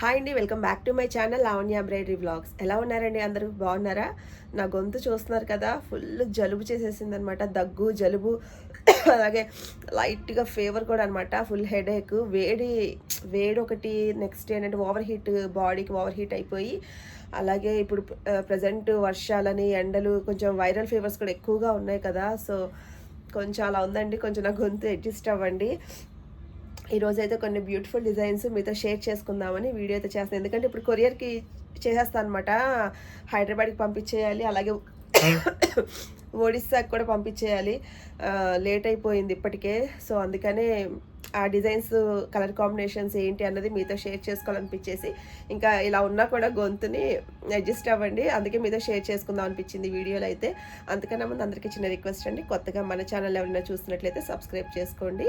Hi అండి welcome back to my channel Lavanya బ్రైడరీ blogs ఎలా ఉన్నారండి అందరూ? బాగున్నారా? నా గొంతు చూస్తున్నారు కదా ఫుల్ జలుబు చేసేసింది అనమాట దగ్గు జలుబు అలాగే లైట్గా ఫీవర్ కూడా అనమాట ఫుల్ హెడేక్ వేడి వేడి ఒకటి నెక్స్ట్ ఏంటంటే ఓవర్ హీట్ బాడీకి ఓవర్ హీట్ అయిపోయి అలాగే ఇప్పుడు ప్రజెంట్ వర్షాలని ఎండలు కొంచెం వైరల్ ఫీవర్స్ కూడా ఎక్కువగా ఉన్నాయి కదా. సో కొంచెం అలా ఉందండి కొంచెం నా గొంతు అడ్జస్ట్ అవ్వండి. ఈరోజు అయితే కొన్ని బ్యూటిఫుల్ డిజైన్స్ మీతో షేర్ చేసుకుందామని వీడియో అయితే చేస్తాను ఎందుకంటే ఇప్పుడు కొరియర్కి చేసేస్తాను అనమాట హైదరాబాద్కి పంపించేయాలి అలాగే ఒడిస్సాకి కూడా పంపించేయాలి. లేట్ అయిపోయింది ఇప్పటికే. సో అందుకనే ఆ డిజైన్స్ కలర్ కాంబినేషన్స్ ఏంటి అన్నది మీతో షేర్ చేసుకోవాలనిపించేసి ఇంకా ఇలా ఉన్నా కూడా గొంతుని అడ్జస్ట్ అవ్వండి. అందుకే మీతో షేర్ చేసుకుందాం అనిపించింది వీడియోలో అయితే. అందుకన్నా ముందు అందరికీ చిన్న రిక్వెస్ట్ అండి. కొత్తగా మన ఛానల్ ఎవరైనా చూసినట్లయితే సబ్స్క్రైబ్ చేసుకోండి.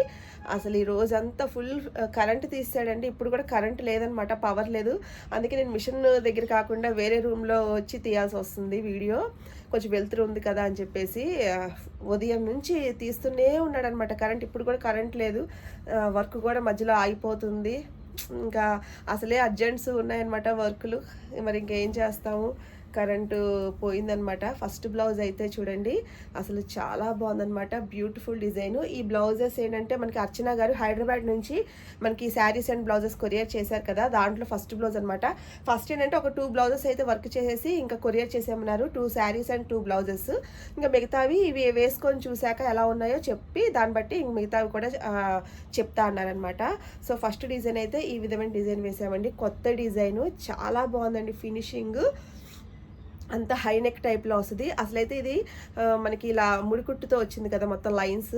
అసలు ఈ రోజంతా ఫుల్ కరెంట్ తీసాడండి ఇప్పుడు కూడా కరెంట్ లేదనమాట పవర్ లేదు. అందుకే నేను మిషన్ దగ్గర కాకుండా వేరే రూమ్లో వచ్చి తీయాల్సి వస్తుంది వీడియో. కొంచెం వెళ్తురు ఉంది కదా అని చెప్పేసి ఉదయం నుంచి తీస్తూనే ఉన్నాడనమాట. కరెంట్ ఇప్పుడు కూడా కరెంట్ లేదు. వర్క్ కూడా మధ్యలో ఆగిపోతుంది. ఇంకా అసలే అర్జెంట్స్ ఉన్నాయన్నమాట వర్కులు. మరి ఇంకేం చేస్తాము? కరెంటు పోయిందనమాట. ఫస్ట్ బ్లౌజ్ అయితే చూడండి అసలు చాలా బాగుందనమాట. Beautiful design. ఈ బ్లౌజెస్ ఏంటంటే మనకి అర్చన గారు హైదరాబాద్ నుంచి మనకి శారీస్ అండ్ బ్లౌజెస్ కొరియర్ చేశారు కదా దాంట్లో ఫస్ట్ బ్లౌజ్ అనమాట. ఫస్ట్ ఏంటంటే ఒక టూ బ్లౌజెస్ అయితే వర్క్ చేసేసి ఇంకా courier చేసేమన్నారు two saris and two blouses. ఇంకా మిగతావి ఇవి వేసుకొని చూశాక ఎలా ఉన్నాయో చెప్పి దాన్ని బట్టి ఇంక మిగతావి కూడా చెప్తా అన్నారనమాట. సో ఫస్ట్ డిజైన్ అయితే ఈ విధమైన డిజైన్ వేసామండి. కొత్త డిజైన్. చాలా బాగుందండి ఫినిషింగ్. అంత హై నెక్ టైప్లో వస్తుంది. అసలైతే ఇది మనకి ఇలా ముడికుట్టుతో వచ్చింది కదా మొత్తం లైన్స్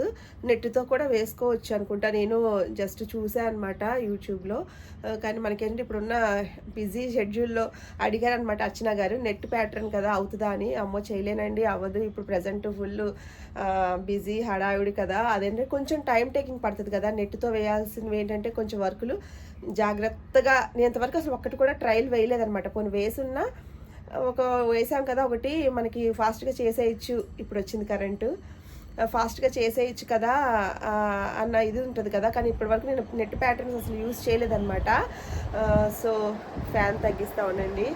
నెట్తో కూడా వేసుకోవచ్చు అనుకుంటా. నేను జస్ట్ చూసాను అనమాట యూట్యూబ్లో. కానీ మనకేంటి ఇప్పుడున్న బిజీ షెడ్యూల్లో అడిగారు అనమాట అర్చన గారు నెట్ ప్యాటర్న్ కదా అవుతుందా అని. అమ్మో చేయలేనండి అవ్వదు. ఇప్పుడు ప్రజెంట్ ఫుల్ బిజీ హడావిడి కదా. అదేంటే కొంచెం టైం టేకింగ్ పడుతుంది కదా నెట్తో వేయాల్సినవి ఏంటంటే కొంచెం వర్కులు జాగ్రత్తగా నేను ఇంతవరకు అసలు ఒక్కటి కూడా ట్రయల్ వేయలేదనమాట పోనీ వేసున్నా ఒక వేసాం కదా ఒకటి మనకి ఫాస్ట్గా చేసేయచ్చు. ఇప్పుడు వచ్చింది కరెంటు ఫాస్ట్గా చేసేయచ్చు కదా అన్న ఇది ఉంటుంది కదా. కానీ ఇప్పటివరకు నేను నెట్ ప్యాటర్న్స్ అసలు యూజ్ చేయలేదన్నమాట. సో ఫ్యాన్ తగ్గిస్తా ఉండండి.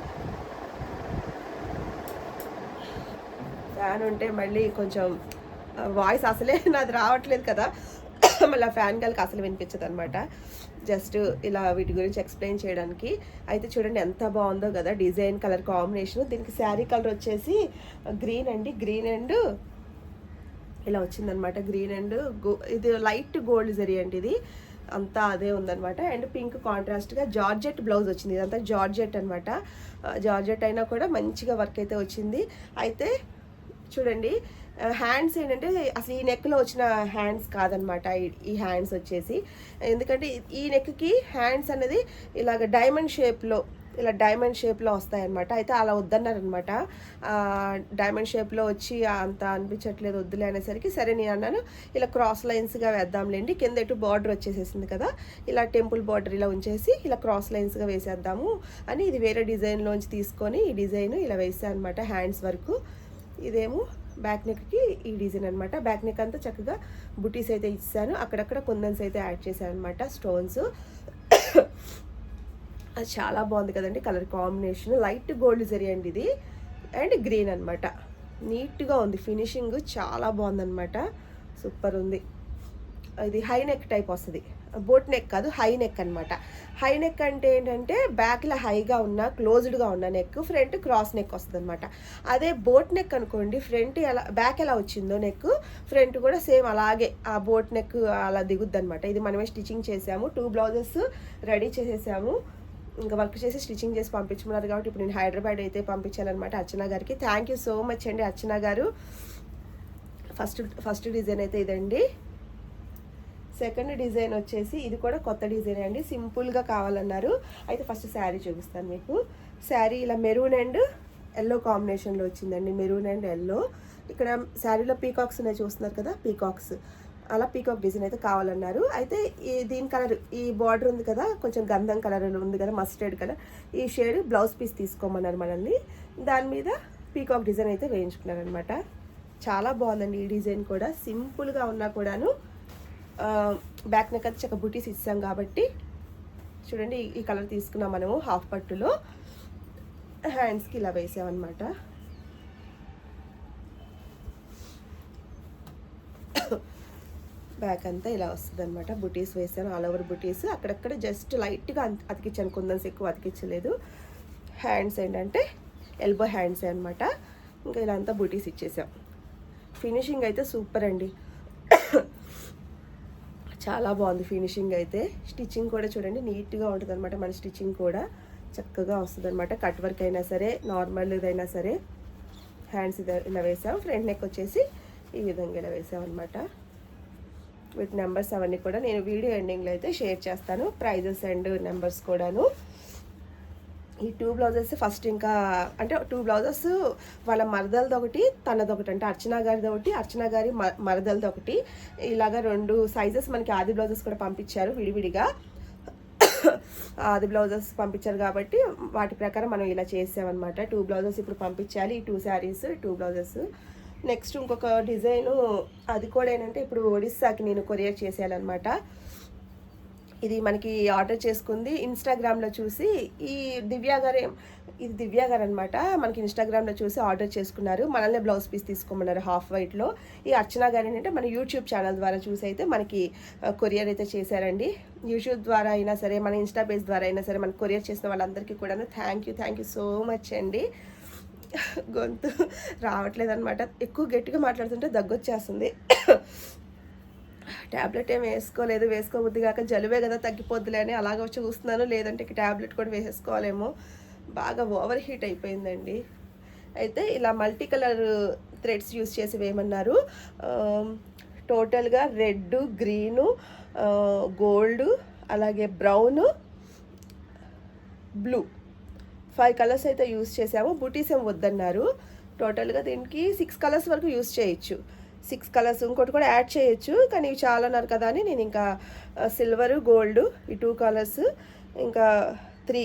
ఫ్యాన్ ఉంటే మళ్ళీ కొంచెం వాయిస్ అసలే నాది రావట్లేదు కదా. మళ్ళీ ఫ్యాన్ గాలికి అసలు వినిపించదు అనమాట జస్ట్ ఇలా వీటి గురించి ఎక్స్ప్లెయిన్ చేయడానికి. అయితే చూడండి ఎంత బాగుందో కదా డిజైన్ కలర్ కాంబినేషన్. దీనికి శారీ కలర్ వచ్చేసి గ్రీన్ అండి. గ్రీన్ అండ్ ఇలా వచ్చిందనమాట గ్రీన్ అండ్ గో ఇది లైట్ గోల్డ్ జరీ అండి ఇది. అంతా అదే ఉందన్నమాట. అండ్ పింక్ కాంట్రాస్ట్గా జార్జెట్ బ్లౌజ్ వచ్చింది. ఇదంతా జార్జెట్ అనమాట జార్జెట్ అయినా కూడా మంచిగా వర్క్ అయితే వచ్చింది. అయితే చూడండి Uh, హ్యాండ్స్ ఏంటంటే అసలు ఈ నెక్లో వచ్చిన హ్యాండ్స్ కాదనమాట. ఈ- ఈ హ్యాండ్స్ వచ్చేసి. ఎందుకంటే ఈ నెక్కి హ్యాండ్స్ అనేది ఇలాగ డైమండ్ షేప్లో ఇలా డైమండ్ షేప్లో వస్తాయన్నమాట అయితే అలా వద్దన్నారనమాట. డైమండ్ షేప్లో వచ్చి అంత అనిపించట్లేదు వద్దులే అనేసరికి సరే నేను అన్నాను ఇలా క్రాస్ లైన్స్గా వేద్దాంలేండి కింద ఇటు బార్డర్ వచ్చేసేసింది కదా ఇలా టెంపుల్ బార్డర్ ఇలా ఉంచేసి ఇలా క్రాస్ లైన్స్గా వేసేద్దాము అని ఇది వేరే డిజైన్లోంచి తీసుకొని ఈ డిజైన్ ఇలా వేసాను అనమాట హ్యాండ్స్ వరకు. ఇదేమో బ్యాక్ నెక్కి ఈ డిజైన్ అనమాట బ్యాక్ నెక్ అంతా చక్కగా బుటీస్ అయితే ఇచ్చాను. అక్కడక్కడ కుందన్స్ అయితే యాడ్ చేశాను అనమాట స్టోన్స్. అది చాలా బాగుంది కదండి colour combination. Light gold zari అండి ఇది. అండ్ గ్రీన్ అనమాట నీట్గా ఉంది ఫినిషింగ్ చాలా బాగుందన్నమాట. సూపర్ ఉంది. ఇది హై నెక్ టైప్ వస్తుంది. బోట్ నెక్ కాదు హై నెక్ అనమాట హై నెక్ అంటే ఏంటంటే బ్యాక్లో హైగా ఉన్న క్లోజ్డ్గా ఉన్న నెక్ ఫ్రంట్ క్రాస్ నెక్ వస్తుంది అనమాట అదే బోట్ నెక్ అనుకోండి ఫ్రంట్ ఎలా బ్యాక్ ఎలా వచ్చిందో నెక్ ఫ్రంట్ కూడా సేమ్ అలాగే ఆ బోట్ నెక్ అలా దిగుద్ది అనమాట ఇది మనమే స్టిచ్చింగ్ చేసాము టూ బ్లౌజెస్ రెడీ చేసేసాము. ఇంకా వర్క్ చేసి స్టిచ్చింగ్ చేసి పంపించమన్నారు కాబట్టి ఇప్పుడు నేను హైదరాబాద్ అయితే పంపించాను అనమాట అర్చన గారికి. థ్యాంక్ యూ సో మచ్ అండి అర్చన గారు. ఫస్ట్ ఫస్ట్ డిజైన్ అయితే ఇదండి. సెకండ్ డిజైన్ వచ్చేసి ఇది కూడా కొత్త డిజైన్ అండి. సింపుల్గా కావాలన్నారు. అయితే ఫస్ట్ శారీ చూపిస్తాను మీకు. శారీ ఇలా మెరూన్ అండ్ ఎల్లో కాంబినేషన్లో వచ్చిందండి. Maroon and yellow. ఇక్కడ శారీలో పీకాక్స్ ఉన్నాయి చూస్తున్నారు కదా పీకాక్స్. అలా పీకాక్ డిజైన్ అయితే కావాలన్నారు. అయితే ఈ దీని కలర్ ఈ బార్డర్ ఉంది కదా కొంచెం గంధం కలర్ ఉంది కదా మస్టర్డ్ కలర్. ఈ షేడ్ బ్లౌజ్ పీస్ తీసుకోమన్నారు మనల్ని. దాని మీద పీకాక్ డిజైన్ అయితే వేయించుకున్నారనమాట చాలా బాగుందండి ఈ డిజైన్ కూడా. సింపుల్గా ఉన్నా కూడాను బ్యాక్ నెక్ అయితే చక్క బుటీస్ ఇస్తాం కాబట్టి చూడండి ఈ- కలర్ తీసుకున్నాం మనము హాఫ్ పట్టులో. హ్యాండ్స్కి ఇలా వేసామన్నమాట. బ్యాక్ అంతా ఇలా వస్తుంది అనమాట బుటీస్ వేసాను ఆల్ ఓవర్ బుటీస్ అక్కడక్కడ జస్ట్ లైట్గా అతికించాను కుందన్స్ ఎక్కువ అతికించలేదు హ్యాండ్స్ ఏంటంటే ఎల్బో హ్యాండ్స్ అనమాట ఇంకా ఇలా అంతా బుటీస్ ఇచ్చేసాం. ఫినిషింగ్ అయితే సూపర్ అండి. చాలా బాగుంది ఫినిషింగ్ అయితే. స్టిచ్చింగ్ కూడా చూడండి నీట్గా ఉంటుంది అనమాట మన స్టిచ్చింగ్ కూడా చక్కగా వస్తుంది అనమాట కట్ వర్క్ అయినా సరే నార్మల్ ఇదైనా సరే. హ్యాండ్స్ ఇది ఇలా వేసాం. ఫ్రంట్ నెక్ వచ్చేసి ఈ విధంగా ఇలా వేసాం అనమాట వీటి నెంబర్స్ అవన్నీ కూడా నేను వీడియో ఎండింగ్లో అయితే షేర్ చేస్తాను. ప్రైజెస్ అండ్ నెంబర్స్ కూడాను. ఈ టూ బ్లౌజెస్ ఫస్ట్ ఇంకా అంటే టూ బ్లౌజెస్ వాళ్ళ మరదలది ఒకటి తనదొకటి అంటే అర్చన గారిది ఒకటి అర్చన గారి మ- మరదలది ఒకటి. ఇలాగా రెండు సైజెస్ మనకి ఆది బ్లౌజెస్ కూడా పంపించారు విడివిడిగా. ఆది బ్లౌజెస్ పంపించారు కాబట్టి వాటి ప్రకారం మనం ఇలా చేసామన్నమాట. టూ బ్లౌజెస్ ఇప్పుడు పంపించాలి ఈ two saris two blouses next ఇంకొక డిజైను అది కూడా ఏంటంటే ఇప్పుడు ఒడిస్సాకి నేను కొరియర్ చేసేయాలన్నమాట. ఇది మనకి ఆర్డర్ చేసుకుంది. ఇన్స్టాగ్రామ్లో చూసి ఈ దివ్య గారు ఇది దివ్య గారు అనమాట మనకి ఇన్స్టాగ్రామ్లో చూసి ఆర్డర్ చేసుకున్నారు. మనల్ని బ్లౌజ్ పీస్ తీసుకోమన్నారు హాఫ్ వైట్లో. ఈ అర్చన గారు ఏంటంటే మన యూట్యూబ్ ఛానల్ ద్వారా చూసి అయితే మనకి కొరియర్ అయితే చేశారండి. యూట్యూబ్ ద్వారా అయినా సరే మన ఇన్స్టా పేజ్ ద్వారా అయినా సరే మన కొరియర్ చేసిన వాళ్ళందరికీ కూడా thank you thank you so much అండి. గొంతు రావట్లేదు అనమాట ఎక్కువ గట్టిగా మాట్లాడుతుంటే దగ్గొచ్చేస్తుంది. ట్యాబ్లెట్ ఏం వేసుకోలేదు. వేసుకోబుద్ది కాక జలుబే కదా తగ్గిపోద్దులే అని అలాగ చూస్తున్నాను. లేదంటే ఇక ట్యాబ్లెట్ కూడా వేసేసుకోవాలేమో. బాగా ఓవర్ హీట్ అయిపోయిందండి. అయితే ఇలా మల్టీ కలర్ థ్రెడ్స్ యూస్ చేసి వేయమన్నారు. టోటల్గా రెడ్ గ్రీను గోల్డ్ అలాగే బ్రౌన్ బ్లూ. ఫైవ్ కలర్స్ అయితే యూస్ చేసాము బుటీస్ ఏం వద్దన్నారు. టోటల్గా దీనికి సిక్స్ కలర్స్ వరకు యూస్ చేయొచ్చు. సిక్స్ కలర్స్ ఇంకోటి కూడా యాడ్ చేయొచ్చు కానీ ఇవి చాలా అన్నారు కదా అని నేను ఇంకా సిల్వర్ గోల్డ్ ఈ టూ కలర్స్ ఇంకా three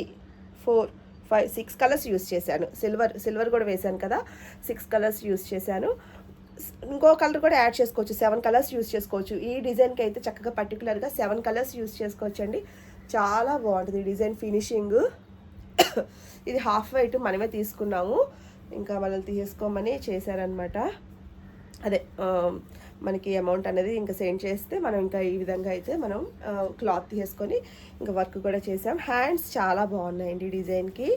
four five six colours use చేశాను. సిల్వర్ సిల్వర్ కూడా వేశాను కదా సిక్స్ కలర్స్ యూస్ చేశాను. ఇంకో కలర్ కూడా యాడ్ చేసుకోవచ్చు సెవెన్ కలర్స్ యూస్ చేసుకోవచ్చు. ఈ డిజైన్కి అయితే చక్కగా పర్టికులర్గా సెవెన్ కలర్స్ యూస్ చేసుకోవచ్చు అండి చాలా బాగుంటుంది ఈ డిజైన్ ఫినిషింగ్. ఇది హాఫ్ వైట్ మనమే తీసుకున్నాము. ఇంకా మనల్ని తీసుకోమని చేశారనమాట అదే మనకి అమౌంట్ అనేది ఇంకా సెండ్ చేస్తే మనం ఇంకా ఈ విధంగా అయితే మనం క్లాత్ తీసుకొని ఇంకా వర్క్ కూడా చేసాం. హ్యాండ్స్ చాలా బాగున్నాయండి డిజైన్కి.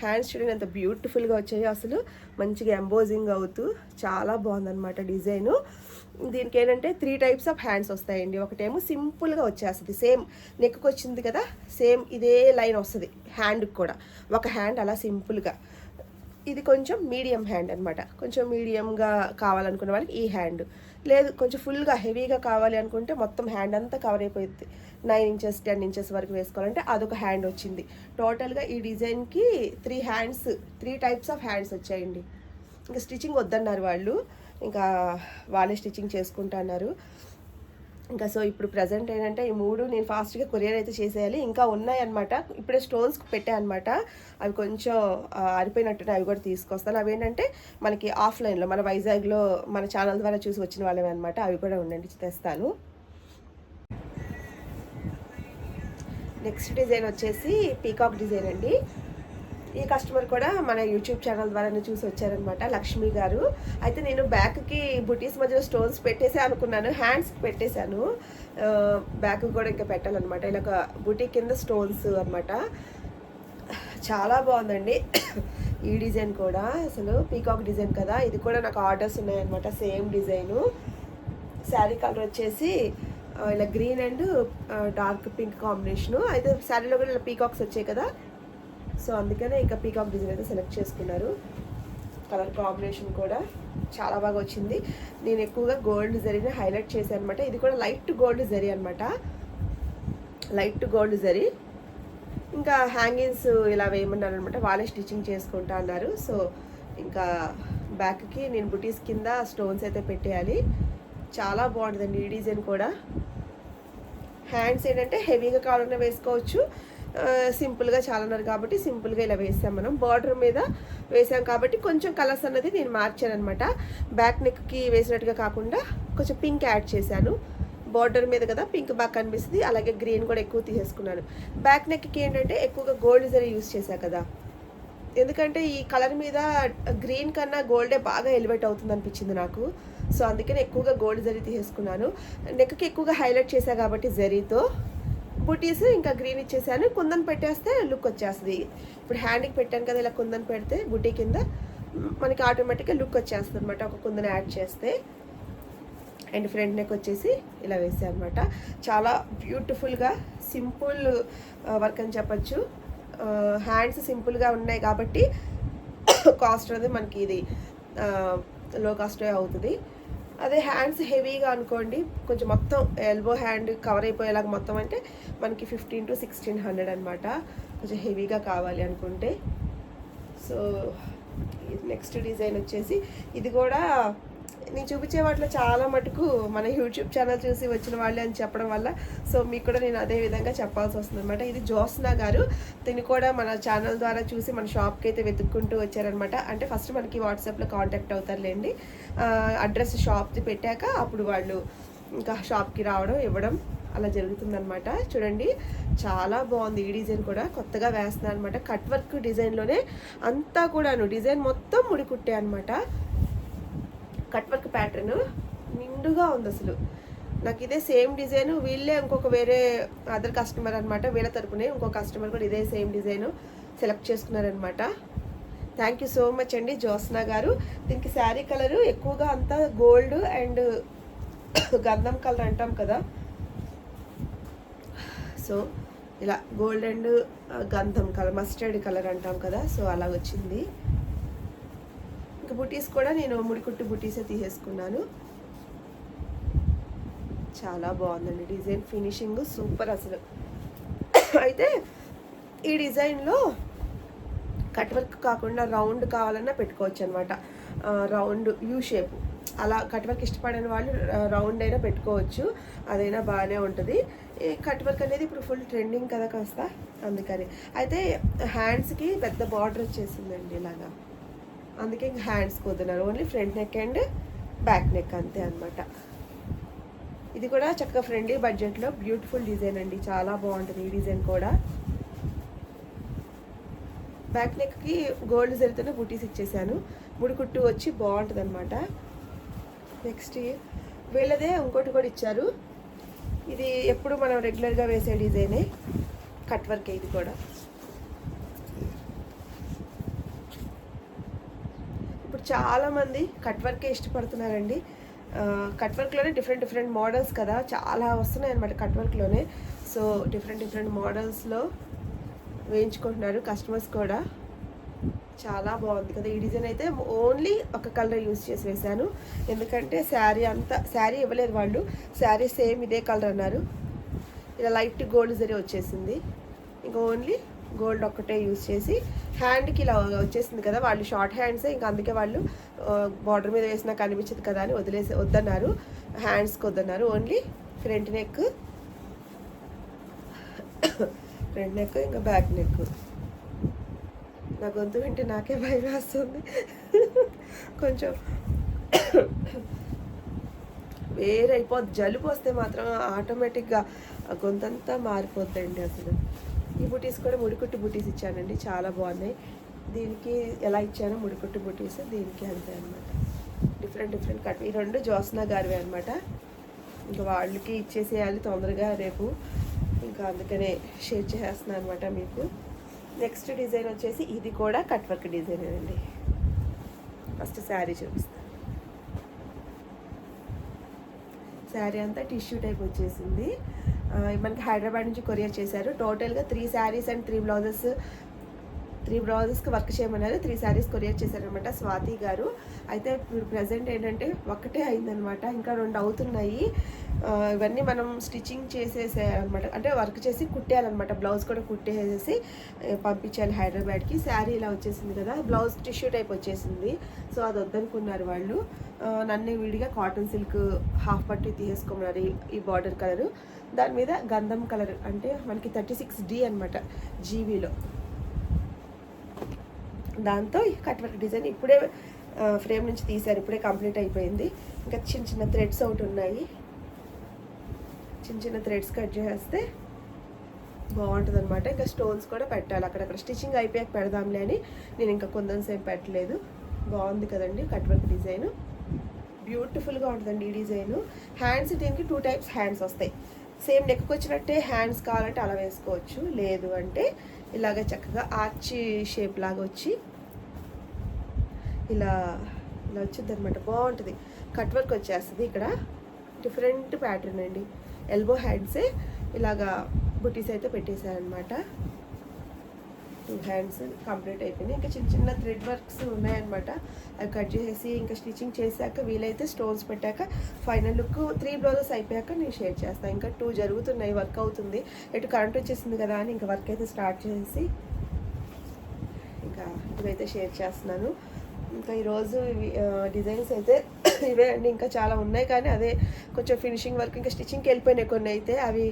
హ్యాండ్స్ చూడండి ఎంత బ్యూటిఫుల్గా వచ్చాయో అసలు. మంచిగా ఎంబోజింగ్ అవుతూ చాలా బాగుందన్నమాట డిజైను. దీనికి ఏంటంటే త్రీ టైప్స్ ఆఫ్ హ్యాండ్స్ వస్తాయండి. ఒకటేమో సింపుల్గా వచ్చేస్తుంది. సేమ్ నెక్కు వచ్చింది కదా సేమ్ ఇదే లైన్ వస్తుంది. హ్యాండ్కి కూడా. ఒక హ్యాండ్ అలా సింపుల్గా. ఇది కొంచెం మీడియం హ్యాండ్ అనమాట కొంచెం మీడియంగా కావాలనుకున్న వాళ్ళకి ఈ హ్యాండ్. లేదు కొంచెం ఫుల్గా హెవీగా కావాలి అనుకుంటే మొత్తం హ్యాండ్ అంతా కవర్ అయిపోయింది నైన్ ఇంచెస్ టెన్ ఇంచెస్ వరకు వేసుకోవాలంటే అదొక హ్యాండ్ వచ్చింది. టోటల్గా ఈ డిజైన్కి three hands three types of hands వచ్చాయండి. ఇంకా స్టిచ్చింగ్ వద్దన్నారు వాళ్ళు. ఇంకా వాళ్ళే స్టిచ్చింగ్ చేసుకుంటా అన్నారు. ఇంకా సో ఇప్పుడు ప్రజెంట్ ఏంటంటే ఈ మూడు నేను ఫాస్ట్గా కొరియర్ అయితే చేసేయాలి. ఇంకా ఉన్నాయన్నమాట. ఇప్పుడే స్టోన్స్ పెట్టా అనమాట అవి కొంచెం ఆ, ఆరిపోయినట్టున్నాయి. అవి కూడా తీసుకొస్తాను. అవి ఏంటంటే మనకి ఆఫ్లైన్లో మన వైజాగ్లో మన ఛానల్ ద్వారా చూసి వచ్చిన వాళ్ళమే అనమాట అవి కూడా ఉండండి తెస్తాను. నెక్స్ట్ డిజైన్ వచ్చేసి పీకాక్ డిజైన్ అండి. ఈ కస్టమర్ కూడా మన యూట్యూబ్ ఛానల్ ద్వారానే చూసి వచ్చారనమాట లక్ష్మి గారు. అయితే నేను బ్యాక్కి బుటీస్ మధ్యలో స్టోన్స్ పెట్టేసే అనుకున్నాను హ్యాండ్స్ పెట్టేశాను. బ్యాక్ కూడా ఇంకా పెట్టాలన్నమాట. ఇలా ఒక బుటీ కింద స్టోన్స్ అనమాట చాలా బాగుందండి. ఈ డిజైన్ కూడా. అసలు పీకాక్ డిజైన్ కదా. ఇది కూడా నాకు ఆర్డర్స్ ఉన్నాయన్నమాట సేమ్ డిజైను శారీ కలర్ వచ్చేసి ఇలా green and dark pink combination అయితే శారీలో కూడా ఇలా పీకాక్స్ వచ్చాయి కదా. సో అందుకనే ఇంకా పీకాక్ డిజైన్ అయితే సెలెక్ట్ చేసుకున్నారు. కలర్ కాంబినేషన్ కూడా చాలా బాగా వచ్చింది. నేను ఎక్కువగా గోల్డ్ జరీని హైలైట్ చేశాను అనమాట ఇది కూడా లైట్ గోల్డ్ జరీ అనమాట లైట్ గోల్డ్ జరీ ఇంకా హ్యాంగింగ్స్ ఇలా వేయమన్నారు అనమాట వాళ్ళే స్టిచ్చింగ్ చేసుకుంటా అన్నారు. సో ఇంకా బ్యాక్కి నేను బుటీస్ కింద స్టోన్స్ అయితే పెట్టేయాలి. చాలా బాగుంటుందండి ఈ డిజైన్ కూడా. హ్యాండ్స్ ఏంటంటే హెవీగా కావాలన్నా వేసుకోవచ్చు. సింపుల్గా చాలా ఉన్నారు కాబట్టి సింపుల్గా ఇలా వేసాం మనం. బార్డర్ మీద వేసాం కాబట్టి కొంచెం కలర్స్ అన్నది నేను మార్చాను అనమాట బ్యాక్ నెక్కి వేసినట్టుగా కాకుండా కొంచెం పింక్ యాడ్ చేశాను. బార్డర్ మీద కదా పింక్ బాగా కనిపిస్తుంది. అలాగే గ్రీన్ కూడా ఎక్కువ తీసేసుకున్నాను. బ్యాక్ నెక్కి ఏంటంటే ఎక్కువగా గోల్డ్ జరీ యూస్ చేశా కదా. ఎందుకంటే ఈ కలర్ మీద గ్రీన్ కన్నా గోల్డే బాగా ఎలివేట్ అవుతుంది అనిపించింది నాకు. సో అందుకని ఎక్కువగా గోల్డ్ జరీ తీసేసుకున్నాను. నెక్కి ఎక్కువగా హైలైట్ చేశా కాబట్టి జరీతో. బుటీస్ ఇంకా గ్రీన్ ఇచ్చేసాను. కుందన్ పెట్టేస్తే లుక్ వచ్చేస్తుంది. ఇప్పుడు హ్యాండ్కి పెట్టాను కదా ఇలా కుందన్ పెడితే బుటీ కింద మనకి ఆటోమేటిక్గా లుక్ వచ్చేస్తుంది అనమాట ఒక కుందన్ యాడ్ చేస్తే. అండ్ ఫ్రంట్ నెక్ వచ్చేసి ఇలా వేసాను అనమాట చాలా బ్యూటిఫుల్గా సింపుల్ వర్క్ అని చెప్పచ్చు. హ్యాండ్స్ సింపుల్గా ఉన్నాయి కాబట్టి కాస్ట్ అనేది మనకి ఇది లో కాస్టే అవుతుంది. అదే హ్యాండ్స్ హెవీగా అనుకోండి కొంచెం మొత్తం ఎల్బో హ్యాండ్ కవర్ అయిపోయేలాగా మొత్తం అంటే మనకి ఫిఫ్టీన్ టు సిక్స్టీన్ హండ్రెడ్ అనమాట కొంచెం హెవీగా కావాలి అనుకుంటే. సో నెక్స్ట్ డిజైన్ వచ్చేసి ఇది కూడా నేను చూపించే వాటిలో చాలా మటుకు మన యూట్యూబ్ ఛానల్ చూసి వచ్చిన వాళ్ళే అని చెప్పడం వల్ల సో మీకు కూడా నేను అదే విధంగా చెప్పాల్సి వస్తుంది అనమాట ఇది జోస్నా గారు తిని కూడా మన ఛానల్ ద్వారా చూసి మన షాప్కి అయితే వెతుక్కుంటూ వచ్చారనమాట అంటే ఫస్ట్ మనకి వాట్సాప్లో కాంటాక్ట్ అవుతారులేండి. అడ్రస్ షాప్ది పెట్టాక అప్పుడు వాళ్ళు ఇంకా షాప్కి రావడం ఇవ్వడం అలా జరుగుతుందనమాట చూడండి చాలా బాగుంది ఈ డిజైన్ కూడా. కొత్తగా వేస్తున్నాను అనమాట కట్ వర్క్ డిజైన్లోనే అంతా కూడాను డిజైన్ మొత్తం ముడికుట్టే అనమాట కట్ వర్క్ ప్యాటర్న్ నిండుగా ఉంది అసలు. నాకు ఇదే సేమ్ డిజైన్ వీళ్ళే ఇంకొక వేరే అదర్ కస్టమర్ అనమాట వీళ్ళ తరపునే ఇంకో కస్టమర్ కూడా ఇదే సేమ్ డిజైన్ సెలెక్ట్ చేసుకున్నారనమాట థ్యాంక్ యూ సో మచ్ అండి జ్యోత్స్నా గారు. దీనికి శారీ కలరు ఎక్కువగా అంతా గోల్డ్ అండ్ గంధం కలర్ అంటాం కదా. సో ఇలా గోల్డ్ అండ్ గంధం కలర్ మస్టర్డ్ కలర్ అంటాం కదా. సో అలా వచ్చింది. ఇంకా బుటీస్ కూడా నేను ముడికుట్టు బుటీసే తీసేసుకున్నాను. చాలా బాగుందండి డిజైన్ ఫినిషింగ్ సూపర్ అసలు. అయితే ఈ డిజైన్లో కట్ వర్క్ కాకుండా రౌండ్ కావాలన్నా పెట్టుకోవచ్చు అనమాట రౌండ్ యూ షేప్. అలా కట్ వర్క్ ఇష్టపడని వాళ్ళు రౌండ్ అయినా పెట్టుకోవచ్చు. అదైనా బాగానే ఉంటుంది. ఈ కట్ వర్క్ అనేది ఇప్పుడు ఫుల్ ట్రెండింగ్ కదా కాస్త అందుకని. అయితే హ్యాండ్స్కి పెద్ద బార్డర్ వచ్చేసిందండి ఇలాగా. అందుకే ఇంక hands కుదన్నారు only front neck and back neck అంతే అనమాట ఇది కూడా చక్కగా ఫ్రెండ్లీ బడ్జెట్లో బ్యూటిఫుల్ డిజైన్ అండి. చాలా బాగుంటుంది ఈ డిజైన్ కూడా. బ్యాక్ నెక్కి గోల్డ్ జరితోనే బుటీస్ ఇచ్చేసాను. ముడి కుట్టు వచ్చి బాగుంటుంది అనమాట నెక్స్ట్ వీళ్ళదే ఇంకోటి కూడా ఇచ్చారు. ఇది ఎప్పుడు మనం రెగ్యులర్గా వేసే డిజైనే. కట్ వర్క్ ఇది కూడా. చాలామంది కట్ వర్కే ఇష్టపడుతున్నారండి. కట్ వర్క్లోనే డిఫరెంట్ డిఫరెంట్ మోడల్స్ కదా చాలా వస్తున్నాయి అనమాట కట్ వర్క్లోనే సో డిఫరెంట్ డిఫరెంట్ మోడల్స్లో వేయించుకుంటున్నారు కస్టమర్స్ కూడా. చాలా బాగుంది కదా ఈ డిజైన్ అయితే ఓన్లీ ఒక కలర్ యూస్ చేసి వేశాను ఎందుకంటే శారీ అంతా శారీ ఇవ్వలేదు వాళ్ళు. శారీ సేమ్ ఇదే కలర్ అన్నారు. ఇలా లైట్ గోల్డ్ జరీ వచ్చేసింది. ఇంకా ఓన్లీ గోల్డ్ ఒక్కటే యూస్ చేసి హ్యాండ్కి ఇలా వచ్చేసింది కదా వాళ్ళు షార్ట్ హ్యాండ్సే ఇంకా అందుకే వాళ్ళు బార్డర్ మీద వేసినా కనిపించదు కదా అని వదిలేసి వద్దన్నారు. హ్యాండ్స్కి వద్దన్నారు. Only front neck front neck ఇంకా బ్యాక్ నెక్. నా గొంతు వింటే నాకే భయం వేస్తుంది. కొంచెం వేరైపోద్ది. జలుబు వస్తే మాత్రం ఆటోమేటిక్గా ఆ గొంతంతా మారిపోద్దండి అసలు. ఈ బుటీస్ కూడా ముడికుట్టు బుటీస్ ఇచ్చానండి చాలా బాగున్నాయి. దీనికి ఎలా ఇచ్చానో ముడికుట్టు బుటీస్ దీనికి అంతే అనమాట డిఫరెంట్ డిఫరెంట్ కట్ ఈ రెండు జోస్నా గారివే అనమాట ఇంకా వాళ్ళకి ఇచ్చేసేయాలి తొందరగా రేపు. ఇంకా అందుకనే షేర్ చేస్తున్నాను అనమాట మీకు. నెక్స్ట్ డిజైన్ వచ్చేసి ఇది కూడా కట్ వర్క్ డిజైన్ అండి. ఫస్ట్ శారీ చూపిస్తాను శారీ అంతా టిష్యూ టైప్ వచ్చేసింది. మనకి హైదరాబాద్ నుంచి కొరియర్ చేశారు. టోటల్గా three saris and three blouses three బ్లౌజెస్కి work చేయమన్నారు. త్రీ శారీస్ కొరియర్ చేశారనమాట స్వాతి గారు. అయితే ఇప్పుడు ప్రజెంట్ ఏంటంటే ఒకటే అయిందనమాట ఇంకా రెండు అవుతున్నాయి. ఇవన్నీ మనం స్టిచ్చింగ్ చేసేసేయాలన్నమాట. అంటే వర్క్ చేసి కుట్టేయాలన్నమాట. బ్లౌజ్ కూడా కుట్టేసేసి పంపించాలి హైదరాబాద్కి. శారీ ఇలా వచ్చేసింది కదా. బ్లౌజ్ టిష్యూ టైప్ వచ్చేసింది. సో అది వద్దనుకున్నారు వాళ్ళు. నన్ను విడిగా కాటన్ సిల్క్ హాఫ్ పట్టి తీసేసుకోమన్నారు ఈ- ఈ బార్డర్ కలరు దాని మీద గంధం కలర్ అంటే మనకి థర్టీ సిక్స్ డి అనమాట జీబీలో దాంతో కట్ వర్క్ డిజైన్ ఇప్పుడే ఫ్రేమ్ నుంచి తీశారు ఇప్పుడే కంప్లీట్ అయిపోయింది. ఇంకా చిన్న చిన్న థ్రెడ్స్ ఒకటి ఉన్నాయి. చిన్న చిన్న థ్రెడ్స్ కట్ చేస్తే బాగుంటుంది అనమాట ఇంకా స్టోన్స్ కూడా పెట్టాలి. అక్కడక్కడ స్టిచ్చింగ్ అయిపోయాక పెడదాంలే అని నేను ఇంకా కొందరిసేపు పెట్టలేదు. బాగుంది కదండి కట్ వర్క్ డిజైన్. బ్యూటిఫుల్గా ఉంటుందండి ఈ డిజైన్. హ్యాండ్స్ దీనికి టూ టైప్స్ హ్యాండ్స్ వస్తాయి. సేమ్ నెక్కి వచ్చినట్టే హ్యాండ్స్ కావాలంటే అలా వేసుకోవచ్చు. లేదు అంటే ఇలాగ చక్కగా ఆర్చి షేప్ లాగా వచ్చి ఇలా ఇలా వచ్చింది అనమాట బాగుంటుంది. కట్ వర్క్ వచ్చేస్తుంది ఇక్కడ. డిఫరెంట్ ప్యాటర్న్ అండి. ఎల్బో హ్యాండ్సే ఇలాగా బుటీస్ అయితే పెట్టేశారనమాట టూ హ్యాండ్స్ కంప్లీట్ అయిపోయినాయి. ఇంకా చిన్న చిన్న థ్రెడ్ వర్క్స్ ఉన్నాయన్నమాట. అవి కట్ చేసి ఇంకా స్టిచ్చింగ్ చేశాక వీలైతే స్టోన్స్ పెట్టాక ఫైనల్ లుక్ త్రీ బ్లౌజెస్ అయిపోయాక నేను షేర్ చేస్తాను ఇంకా టూ జరుగుతున్నాయి వర్క్ అవుతుంది. ఎటు కరెంట్ వచ్చేసింది కదా అని ఇంకా వర్క్ అయితే స్టార్ట్ చేసి ఇంకా ఇవైతే షేర్ చేస్తున్నాను. ఇంకా ఈరోజు డిజైన్స్ అయితే ఇవే అండి ఇంకా చాలా ఉన్నాయి. కానీ అదే కొంచెం ఫినిషింగ్ వర్క్ ఇంకా స్టిచ్చింగ్కి వెళ్ళిపోయినాయి కొన్ని అయితే. అవి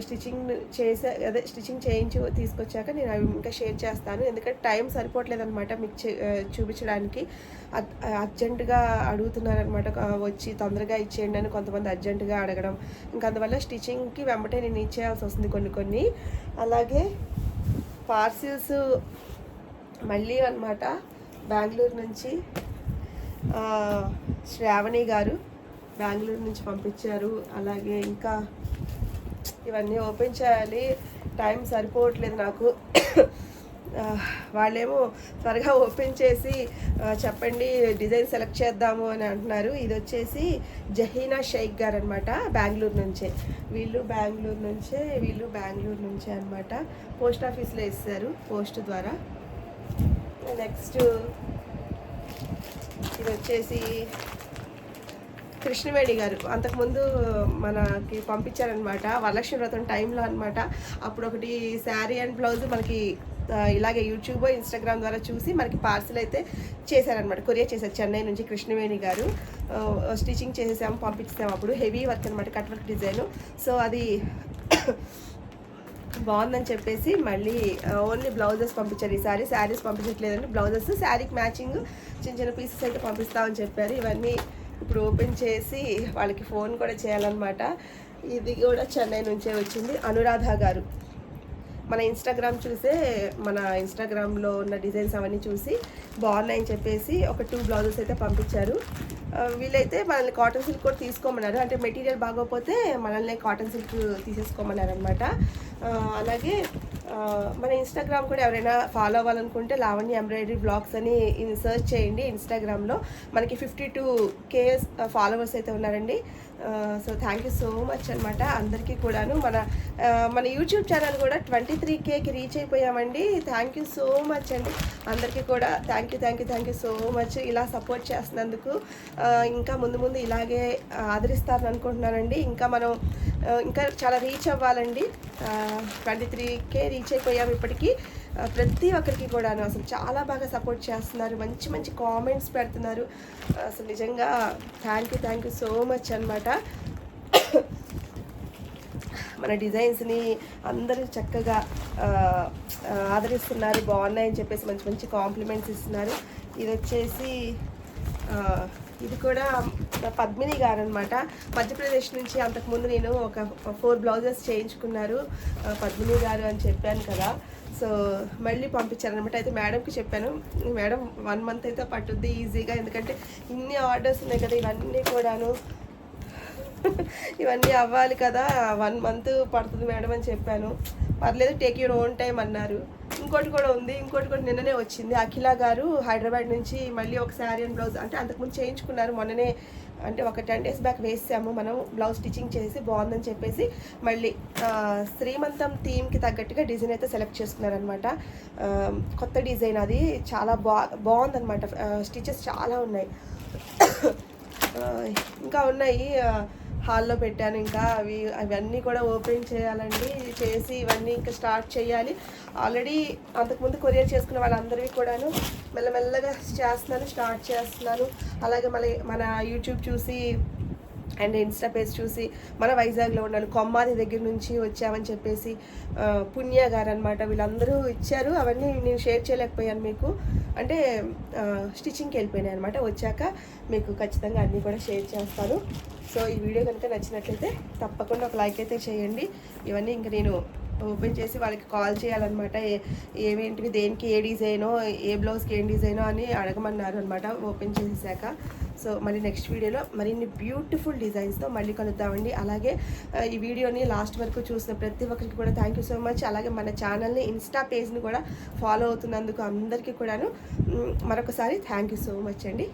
స్టిచ్చింగ్ చేసే అదే స్టిచ్చింగ్ చేయించి తీసుకొచ్చాక నేను అవి ఇంకా షేర్ చేస్తాను. ఎందుకంటే టైం సరిపోవట్లేదు అనమాట మీకు చే- చూపించడానికి. అర్- అర్జెంటుగా అడుగుతున్నారనమాట వచ్చి తొందరగా ఇచ్చేయండి అని కొంతమంది అర్జెంటుగా అడగడం. ఇంకా అందువల్ల స్టిచ్చింగ్కి వెంబటే నేను ఇచ్చేయాల్సి వస్తుంది కొన్ని కొన్ని. అలాగే పార్సిల్స్ మళ్ళీ అనమాట బెంగళూరు నుంచి శ్రావణి గారు బెంగళూరు నుంచి పంపించారు. అలాగే ఇంకా ఇవన్నీ ఓపెన్ చేయాలి. టైం సరిపోవట్లేదు నాకు. వాళ్ళేమో త్వరగా ఓపెన్ చేసి చెప్పండి డిజైన్ సెలెక్ట్ చేద్దాము అని అంటున్నారు. ఇది వచ్చేసి జహీనా షేక్ గారు అనమాట బెంగళూరు నుంచే. వీళ్ళు బెంగళూరు నుంచే వీళ్ళు బెంగళూరు నుంచే అనమాట పోస్ట్ ఆఫీస్లో ఇస్తారు పోస్ట్ ద్వారా. నెక్స్ట్ ఇది వచ్చేసి కృష్ణవేణి గారు. అంతకుముందు మనకి పంపించారనమాట వరలక్ష్మి వ్రతం టైంలో అనమాట అప్పుడు ఒకటి శారీ అండ్ బ్లౌజ్ మనకి ఇలాగే యూట్యూబ్ ఇన్స్టాగ్రామ్ ద్వారా చూసి మనకి పార్సిల్ అయితే చేశారనమాట కొరియర్ చేశారు చెన్నై నుంచి కృష్ణవేణి గారు. స్టిచ్చింగ్ చేసేసాము పంపించాము అప్పుడు. హెవీ వర్క్ అనమాట కట్ వర్క్ డిజైన్. సో అది బాగుందని చెప్పేసి మళ్ళీ ఓన్లీ బ్లౌజెస్ పంపించారు. సారీ శారీస్ పంపించట్లేదండి. బ్లౌజెస్ శారీకి మ్యాచింగ్ చిన్న చిన్న పీసెస్ అయితే పంపిస్తామని చెప్పారు. ఇవన్నీ ఇప్పుడు ఓపెన్ చేసి వాళ్ళకి ఫోన్ కూడా చేయాలన్నమాట. ఇది కూడా చెన్నై నుంచే వచ్చింది అనురాధ గారు. మన ఇన్స్టాగ్రామ్ చూసే మన ఇన్స్టాగ్రామ్లో ఉన్న డిజైన్స్ అవన్నీ చూసి బాగున్నాయని చెప్పేసి ఒక టూ బ్లౌజెస్ అయితే పంపించారు. వీళ్ళైతే మనల్ని కాటన్ సిల్క్ కూడా తీసుకోమన్నారు. అంటే మెటీరియల్ బాగోకపోతే మనల్ని కాటన్ సిల్క్ తీసేసుకోమన్నారు అనమాట అలాగే మన ఇన్స్టాగ్రామ్ కూడా ఎవరైనా ఫాలో అవ్వాలనుకుంటే లావణ్య ఎంబ్రాయిడరీ బ్లాగ్స్ అని సర్చ్ చేయండి ఇన్స్టాగ్రామ్లో మనకి ఫిఫ్టీ టూ కే ఫాలోవర్స్ అయితే ఉన్నారండి. So thank you so much అనమాట అందరికీ కూడాను మన మన యూట్యూబ్ ఛానల్ కూడా ట్వంటీ త్రీ కేకి రీచ్ అయిపోయామండి. థ్యాంక్ యూ సో మచ్ అండి. అందరికీ కూడా thank you thank you thank you so much ఇలా సపోర్ట్ చేస్తున్నందుకు ఇంకా ముందు ముందు ఇలాగే ఆదరిస్తారని అనుకుంటున్నానండి. ఇంకా మనం ఇంకా చాలా రీచ్ అవ్వాలండి. ట్వంటీ త్రీ కే రీచ్ అయిపోయాము ఇప్పటికీ. ప్రతి ఒక్కరికి కూడాను అసలు చాలా బాగా సపోర్ట్ చేస్తున్నారు. మంచి మంచి కామెంట్స్ పెడుతున్నారు. అసలు నిజంగా thank you thank you so much అనమాట మన డిజైన్స్ని అందరూ చక్కగా ఆదరిస్తున్నారు. బాగున్నాయని చెప్పేసి మంచి మంచి కాంప్లిమెంట్స్ ఇస్తున్నారు. ఇది వచ్చేసి ఇది కూడా పద్మిని గారు అనమాట మధ్యప్రదేశ్ నుంచి అంతకుముందు నేను ఒక ఫోర్ బ్లౌజెస్ చేయించుకున్నారు పద్మిని గారు అని చెప్పాను కదా. సో మళ్ళీ పంపించారనమాట. అయితే మేడంకి చెప్పాను మేడం వన్ మంత్ అయితే పట్టుద్ది ఈజీగా. ఎందుకంటే ఇన్ని ఆర్డర్స్ ఉన్నాయి కదా ఇవన్నీ కూడాను. ఇవన్నీ అవ్వాలి కదా వన్ మంత్ పడుతుంది మేడం అని చెప్పాను. పర్లేదు టేక్ యూర్ ఓన్ టైం అన్నారు. ఇంకోటి కూడా ఉంది ఇంకోటి కూడా నిన్ననే వచ్చింది. అఖిల గారు హైదరాబాద్ నుంచి మళ్ళీ ఒక శారీ అండ్ బ్లౌజ్ అంటే అంతకుముందు చేయించుకున్నారు మొన్ననే అంటే ఒక టెన్ డేస్ బ్యాక్ వేసాము. మనం బ్లౌజ్ స్టిచ్చింగ్ చేసి బాగుందని చెప్పేసి మళ్ళీ శ్రీమంతం థీమ్కి తగ్గట్టుగా డిజైన్ అయితే సెలెక్ట్ చేసుకున్నారనమాట కొత్త డిజైన్ అది. చాలా బా బాగుందనమాట స్టిచెస్ చాలా ఉన్నాయి. ఇంకా ఉన్నాయి. హాల్లో పెట్టాను ఇంకా. అవి అవన్నీ కూడా ఓపెన్ చేయాలండి. చేసి ఇవన్నీ ఇంకా స్టార్ట్ చేయాలి. ఆల్రెడీ అంతకుముందు కొరియర్ చేసుకున్న వాళ్ళందరివి కూడాను మెల్లమెల్లగా చేస్తున్నాను స్టార్ట్ చేస్తున్నాను. అలాగే మళ్ళీ మన యూట్యూబ్ చూసి అండ్ ఇన్స్టా పేజ్ చూసి మన వైజాగ్లో ఉన్నాను. కొమ్మాది దగ్గర నుంచి వచ్చామని చెప్పేసి పుణ్య గారు అనమాట వీళ్ళందరూ ఇచ్చారు. అవన్నీ నేను షేర్ చేయలేకపోయాను మీకు. అంటే స్టిచ్చింగ్కి వెళ్ళిపోయినాయి అనమాట. వచ్చాక మీకు ఖచ్చితంగా అన్నీ కూడా షేర్ చేస్తాను. సో ఈ వీడియో కనుక నచ్చినట్లయితే తప్పకుండా ఒక లైక్ అయితే చేయండి. ఇవన్నీ ఇంక నేను ఓపెన్ చేసి వాళ్ళకి కాల్ చేయాలన్నమాట. ఏ ఏమేంటివి దేనికి ఏ డిజైనో ఏ బ్లౌజ్కి ఏం డిజైనో అని అడగమన్నారు అనమాట ఓపెన్ చేసేసాక. సో మళ్ళీ నెక్స్ట్ వీడియోలో మరిన్ని బ్యూటిఫుల్ డిజైన్స్తో మళ్ళీ కలుద్దామండి. అలాగే ఈ వీడియోని లాస్ట్ వరకు చూసిన ప్రతి ఒక్కరికి కూడా థ్యాంక్ యూ సో మచ్ అలాగే మన ఛానల్ని ఇన్స్టా పేజ్ని కూడా ఫాలో అవుతున్నందుకు అందరికీ కూడాను మరొకసారి థ్యాంక్ యూ సో మచ్ అండి.